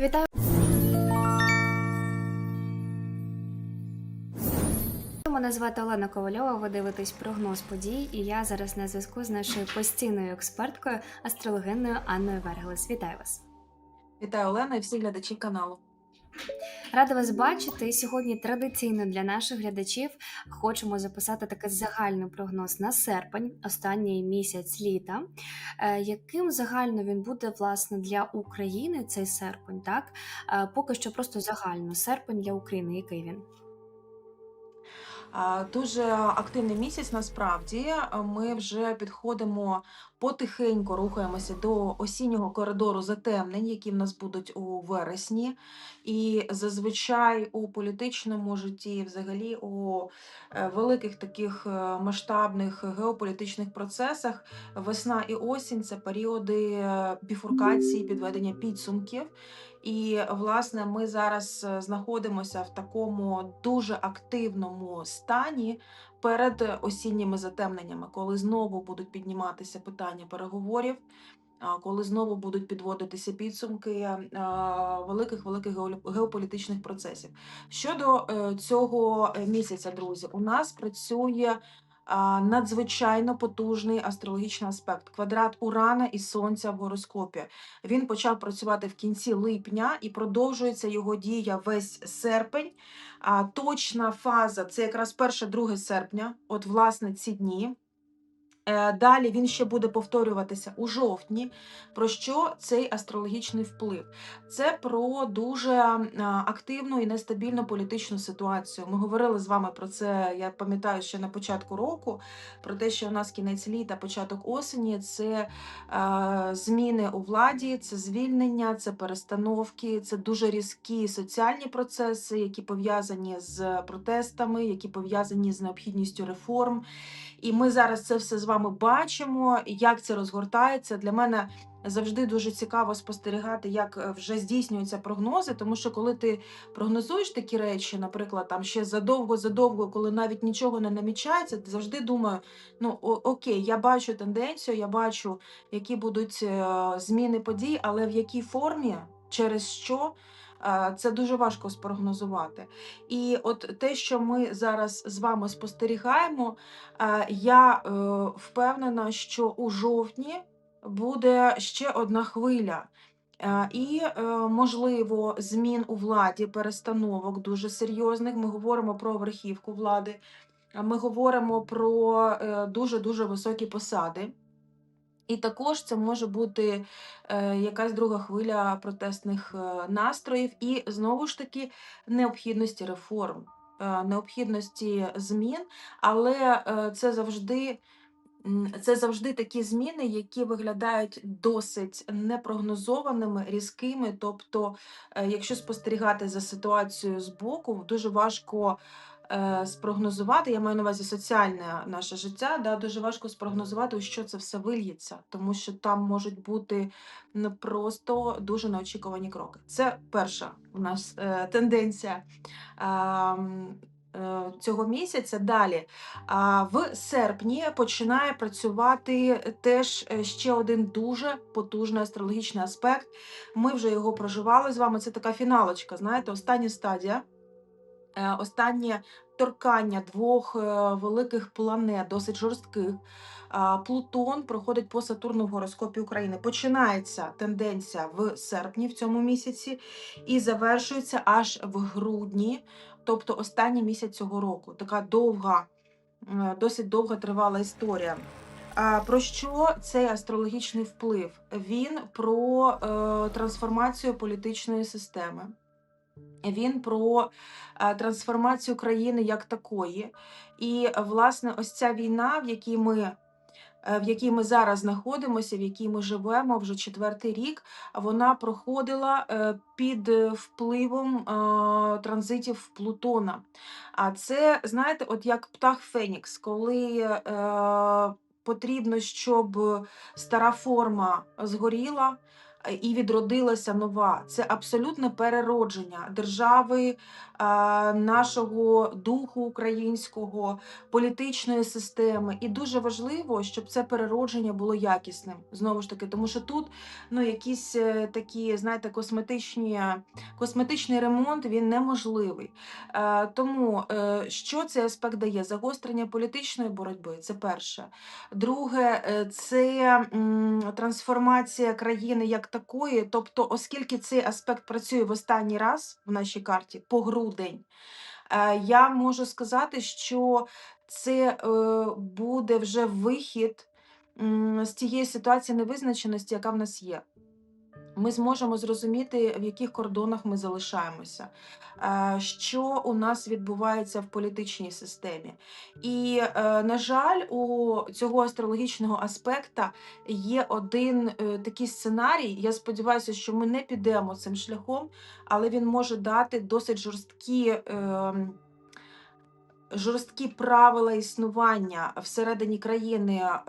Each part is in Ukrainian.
Вітаю. Мене звати Олена Ковальова. Ви дивитесь прогноз подій, і я зараз на зв'язку з нашою постійною експерткою, астрологиною Анною Вергелес. Вітаю вас! Вітаю Олена і всі глядачі каналу. Рада вас бачити. Сьогодні традиційно для наших глядачів хочемо записати такий загальний прогноз на серпень, останній місяць літа. Е, Яким загально він буде власне для України цей серпень? Так Е, поки що просто загально серпень для України. Який він? Дуже активний місяць насправді. Ми вже підходимо потихеньку рухаємося до осіннього коридору затемнень, які в нас будуть у вересні. І зазвичай у політичному житті, взагалі у е, великих таких е, масштабних геополітичних процесах, весна і осінь це періоди е, біфуркації, підведення підсумків. І власне ми зараз е, знаходимося в такому дуже активному стані перед осінніми затемненнями, коли знову будуть підніматися питання переговорів, коли знову будуть підводитися підсумки великих великих геополітичних процесів. Щодо е, цього е, місяця, друзі, у нас працює. Надзвичайно потужний астрологічний аспект квадрат Урана і Сонця в гороскопі. Він почав працювати в кінці липня і продовжується його дія весь серпень. А точна фаза це якраз 1-2 серпня, от власне ці дні. Е, Далі він ще буде повторюватися у жовтні. Про що цей астрологічний вплив? Це про дуже активну і нестабільну політичну ситуацію. Ми говорили з вами про це, я пам'ятаю, ще на початку року, про те, що у нас кінець літа, початок осені це е, зміни у владі, це звільнення, це перестановки, це дуже різкі соціальні процеси, які пов'язані з протестами, які пов'язані з необхідністю реформ. І ми зараз це все з вами бачимо, як це розгортається. Для мене завжди дуже цікаво спостерігати, як е, вже здійснюються прогнози. Тому що коли ти прогнозуєш такі речі, наприклад, там ще задовго-задовго, коли навіть нічого не намічається, ти завжди думаю, ну окей, я бачу тенденцію, я бачу, які будуть е, зміни подій, але в якій формі, через що. Е, Це дуже важко спрогнозувати. І от те, що ми зараз з вами спостерігаємо, Е, Я е, впевнена, що у жовтні буде ще одна хвиля. І, можливо, змін у владі, перестановок дуже серйозних. Ми говоримо про верхівку влади, ми говоримо про е, дуже-дуже високі посади. І також це може бути е, якась друга хвиля протестних е, настроїв, і знову ж таки необхідності реформ, е, необхідності змін, але це завжди. Це завжди такі зміни, які виглядають досить непрогнозованими, різкими. Тобто, якщо спостерігати за ситуацією збоку, дуже важко спрогнозувати. Я маю на увазі соціальне наше життя. Да, дуже важко спрогнозувати, у що це все вильється, тому що там можуть бути ну, просто дуже неочікувані кроки. Це перша у нас е, тенденція. е, Цього місяця далі в серпні починає працювати теж е, ще один дуже потужний астрологічний аспект. Ми вже його проживали з вами. Це така фіналочка, знаєте, остання стадія. Е, Останнє торкання двох е, великих планет, досить жорстких. Плутон проходить по Сатурну в гороскопі України. Починається тенденція в серпні в цьому місяці і завершується аж в грудні, тобто останній місяць цього року. Така довга, досить довга тривала історія. Про що цей астрологічний вплив? Він про е, трансформацію політичної системи. Він про е, трансформацію країни як такої. І, власне, ось ця війна, в якій ми. е, В якій ми зараз знаходимося, в якій ми живемо вже четвертий рік, вона проходила е, під впливом транзитів Плутона. А це, знаєте, от як птах Фенікс, коли потрібно, щоб стара форма згоріла, і відродилася нова. Це абсолютне переродження держави, нашого духу українського, політичної системи. І дуже важливо, щоб це переродження було якісним. Знову ж таки, тому що тут ну, якісь е, такі, знаєте, косметичні, косметичний ремонт він неможливий. Е, тому е, що цей аспект дає? Загострення політичної боротьби це перше. Друге, це трансформація країни як такої. Тобто, оскільки цей аспект працює в останній раз в нашій карті по грудень, е, я можу сказати, що це е, буде вже вихід з тієї ситуації невизначеності, яка в нас є. Ми зможемо зрозуміти, в яких кордонах ми залишаємося, е, що у нас відбувається в політичній системі. І, е, на жаль, у цього астрологічного аспекта є один е, такий сценарій. Я сподіваюся, що ми не підемо цим шляхом, але він може дати досить жорсткі. Жорсткі правила існування всередині країни е,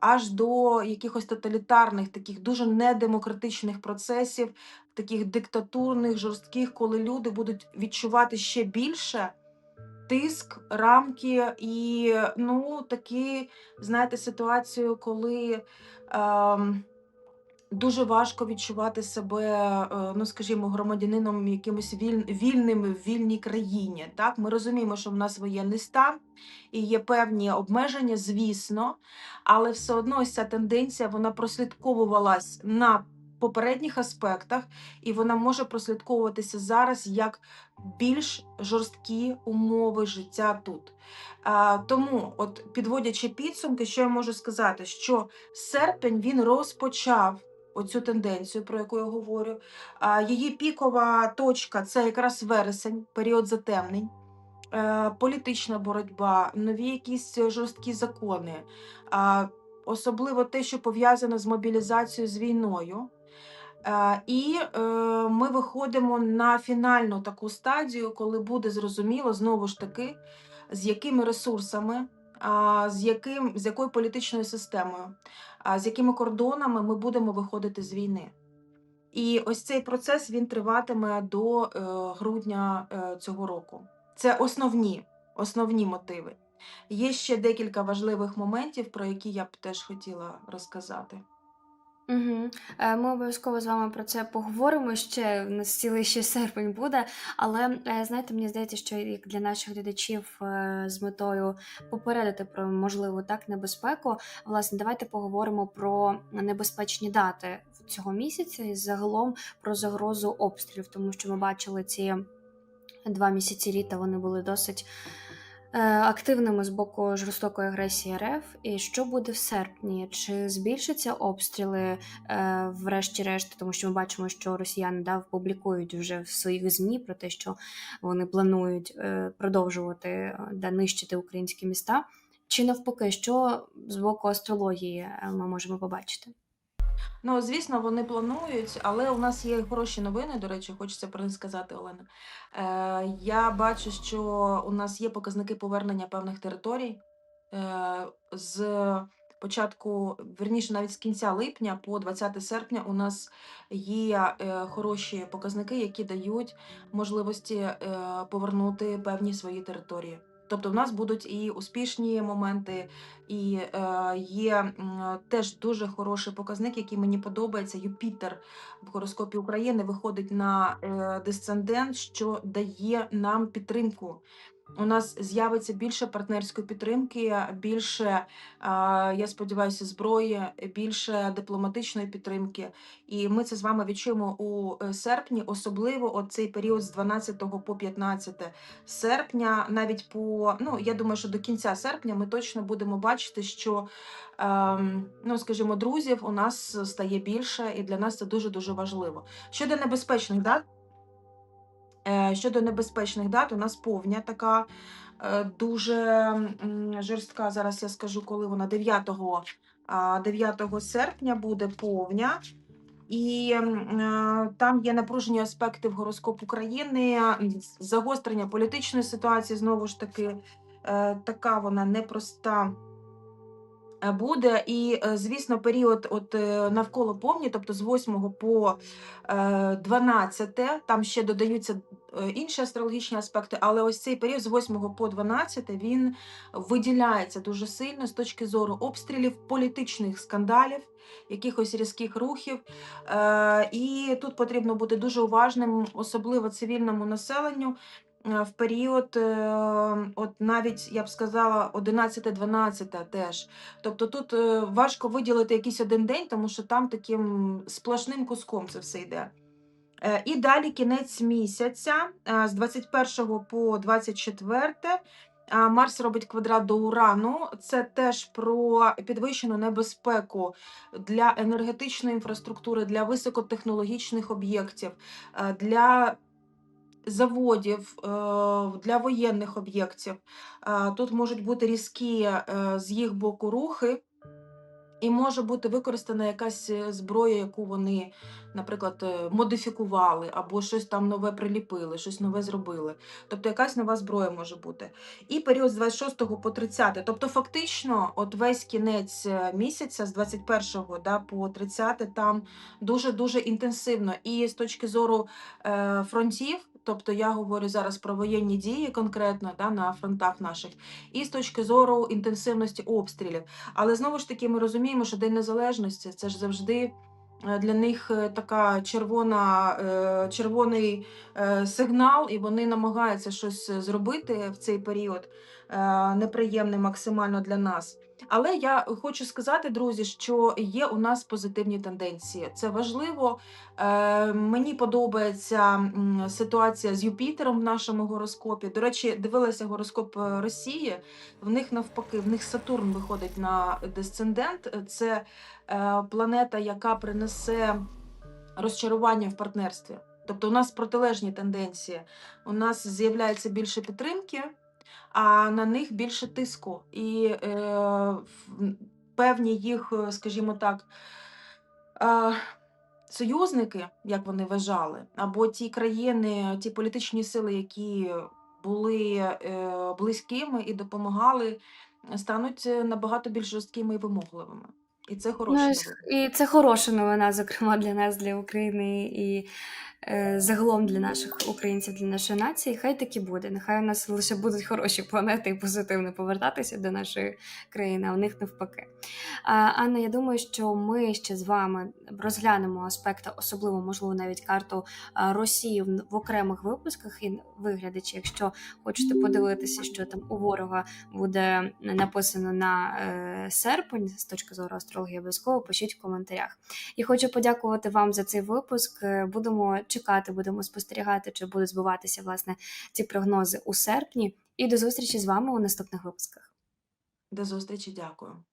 аж до якихось тоталітарних, таких дуже недемократичних процесів, таких диктатурних, жорстких, коли люди будуть відчувати ще більше тиск, рамки і ну, такі, знаєте, ситуацію, коли. ем, Дуже важко відчувати себе, е, ну скажімо, громадянином якимось віль, вільним в вільній країні. Так, ми розуміємо, що в нас воєнний стан і є певні обмеження, звісно, але все одно ось ця тенденція вона прослідковувалась на попередніх аспектах, і вона може прослідковуватися зараз як більш жорсткі умови життя тут. А, тому, от підводячи підсумки, що я можу сказати, що серпень він розпочав оцю тенденцію, про яку я говорю. Її пікова точка це якраз вересень, період затемнень, е, політична боротьба, нові якісь жорсткі закони, особливо те, що пов'язано з мобілізацією з війною. Е, І е, ми виходимо на фінальну таку стадію, коли буде зрозуміло знову ж таки, з якими ресурсами, з, яким, з якою політичною системою, з якими кордонами ми будемо виходити з війни. І ось цей процес він триватиме до е, грудня е, цього року. Це основні, основні мотиви. Є ще декілька важливих моментів, про які я б теж хотіла розказати. Угу. Ми обов'язково з вами про це поговоримо ще. У нас цілий ще серпень буде. Але е, знаєте, мені здається, що як для наших глядачів е, з метою попередити про можливу так небезпеку. Власне, давайте поговоримо про небезпечні дати цього місяця і загалом про загрозу обстрілів, тому що ми бачили ці два місяці літа. Вони були досить. Е, Активними з боку жорстокої агресії РФ, і що буде в серпні? Чи збільшаться обстріли, е, врешті-решт, тому що ми бачимо, що росіяни да, публікують вже в своїх ЗМІ про те, що вони планують е, продовжувати да, нищити українські міста. Чи навпаки, що з боку астрології ми можемо побачити? Ну, звісно, вони планують, але у нас є хороші новини. До речі, хочеться про них сказати, Олена. Е, я бачу, що у нас є показники повернення певних територій. Е, з початку, верніше, навіть з кінця липня по 20 серпня у нас є е, хороші показники, які дають можливості е, повернути певні свої території. Тобто, в нас будуть і успішні моменти, і е, є теж дуже хороший показник, який мені подобається. Юпітер в гороскопі України виходить на е, десцендент, що дає нам підтримку. У нас з'явиться більше партнерської підтримки, більше, я сподіваюся, зброї, більше дипломатичної підтримки. І ми це з вами відчуємо у е, серпні, особливо цей період з 12 по 15 серпня, навіть по ну я думаю, що до кінця серпня ми точно будемо бачити, що ем, ну скажімо, друзів у нас стає більше, і для нас це дуже дуже важливо. Щодо небезпечних дат. Е, Щодо небезпечних дат, у нас повня така е, дуже жорстка. Зараз я скажу, коли вона 9, 9 серпня буде повня. І е, там є напружені аспекти в гороскопу країни, загострення політичної ситуації, знову ж таки, така вона непроста буде. І, е, звісно, період от, е, навколо повні, тобто з 8 по е, 12, там ще додаються е, інші астрологічні аспекти, але ось цей період з 8 по 12 він виділяється дуже сильно з точки зору обстрілів, політичних скандалів, якихось різких рухів. Е, І тут потрібно бути дуже уважним, особливо цивільному населенню. Е, В період, е, от навіть я б сказала, 11-12 теж. Тобто тут е, важко виділити якийсь один день, тому що там таким сплошним куском це все йде. І далі кінець місяця з 21 по 24 Марс робить квадрат до Урану. Це теж про підвищену небезпеку для енергетичної інфраструктури, для високотехнологічних об'єктів, для заводів, е, для воєнних об'єктів. Е, Тут можуть бути різкі е, з їх боку рухи. І може бути використана якась зброя, яку вони, наприклад, модифікували, або щось там нове приліпили, щось нове зробили. Тобто якась нова зброя може бути. І період з 26 по 30. Тобто, фактично, от весь кінець місяця, з 21 да, по 30, там дуже-дуже інтенсивно. І з точки зору е, фронтів, тобто я говорю зараз про воєнні дії конкретно да, на фронтах наших, і з точки зору інтенсивності обстрілів. Але знову ж таки, ми розуміємо, що День Незалежності це ж завжди е, для них е, така червона, е, червоний сигнал, і вони намагаються щось зробити в цей період е, неприємне максимально для нас. Але я хочу сказати, друзі, що є у нас позитивні тенденції. Це важливо. Е, мені подобається ситуація з Юпітером в нашому гороскопі. До речі, дивилася гороскоп е, Росії. В них навпаки, в них Сатурн виходить на десцендент. Це планета, яка принесе розчарування в партнерстві. Тобто у нас протилежні тенденції. У нас з'являється більше підтримки, а на них більше тиску. І е, певні їх, е, скажімо так, е, союзники, як вони вважали, або ті країни, ті політичні сили, які були е, близькими і допомагали, стануть е, набагато більш жорсткими і вимогливими. І це хороша Ну, новина. і це хороша новина, зокрема для нас, для України і загалом для наших українців, для нашої нації. Хай так і буде. Нехай у нас лише будуть хороші планети і позитивно повертатися до нашої країни, а у них навпаки. Анна, я думаю, що ми ще з вами розглянемо аспекти, особливо, можливо, навіть карту Росії в, в окремих випусках і виглядачі, якщо хочете подивитися, що там у ворога буде написано на е, серпень з точки зору астрології, обов'язково пишіть в коментарях. І хочу подякувати вам за цей випуск. Е, Будемо чекати, будемо спостерігати, чи будуть збуватися власне ці прогнози у серпні. І до зустрічі з вами у наступних випусках. До зустрічі, дякую.